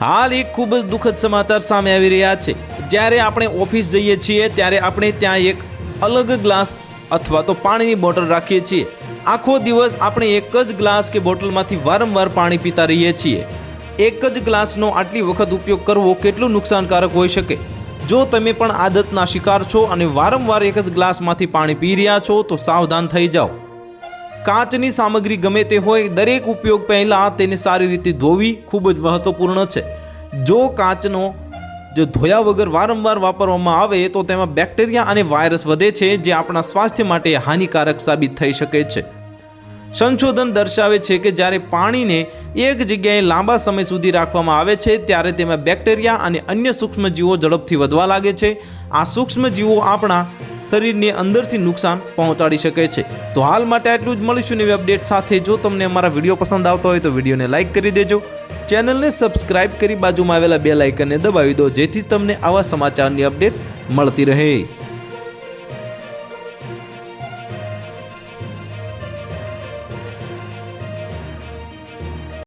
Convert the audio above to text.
હાલ એક ખૂબ જ દુઃખદ સમાચાર સામે આવી રહ્યા છે. જ્યારે આપણે ઓફિસ જઈએ છીએ, ત્યારે આપણે ત્યાં એક અલગ ગ્લાસ અથવા તો પાણીની બોટલ રાખીએ છીએ. આખો દિવસ આપણે એક જ ગ્લાસ કે બોટલમાંથી વારંવાર પાણી પીતા રહીએ છીએ. એક જ ગ્લાસનો આટલી વખત ઉપયોગ કરવો કેટલું નુકસાનકારક હોઈ શકે? જો તમે પણ આદતના શિકાર છો અને વારંવાર એક જ ગ્લાસમાંથી પાણી પી રહ્યા છો, તો સાવધાન થઈ જાઓ. કાચની સામગ્રી ગમે તે હોય, દરેક ઉપયોગ પહેલાં તેને સારી રીતે ધોવી ખૂબ જ મહત્વપૂર્ણ છે. જો કાચનો જો ધોયા વગર વારંવાર વાપરવામાં આવે, તો તેમાં બેક્ટેરિયા અને વાયરસ વધે છે, જે આપણા સ્વાસ્થ્ય માટે હાનિકારક સાબિત થઈ શકે છે. સંશોધન દર્શાવે છે કે જ્યારે પાણીને એક જગ્યાએ લાંબા સમય સુધી રાખવામાં આવે છે, ત્યારે તેમાં બેક્ટેરિયા અને અન્ય સૂક્ષ્મજીવો ઝડપથી વધવા લાગે છે. આ સૂક્ષ્મજીવો આપણા શરીરને અંદરથી નુકસાન પહોંચાડી શકે છે. તો હાલ માટે આટલું જ. મળીશું નવી અપડેટ સાથે. જો તમને અમારા વીડિયો પસંદ આવતો હોય તો વિડીયોને લાઇક કરી દેજો. ચેનલને સબસ્ક્રાઇબ કરી બાજુમાં આવેલા બે લાઇકનને દબાવી દો, જેથી તમને આવા સમાચારની અપડેટ મળતી રહે.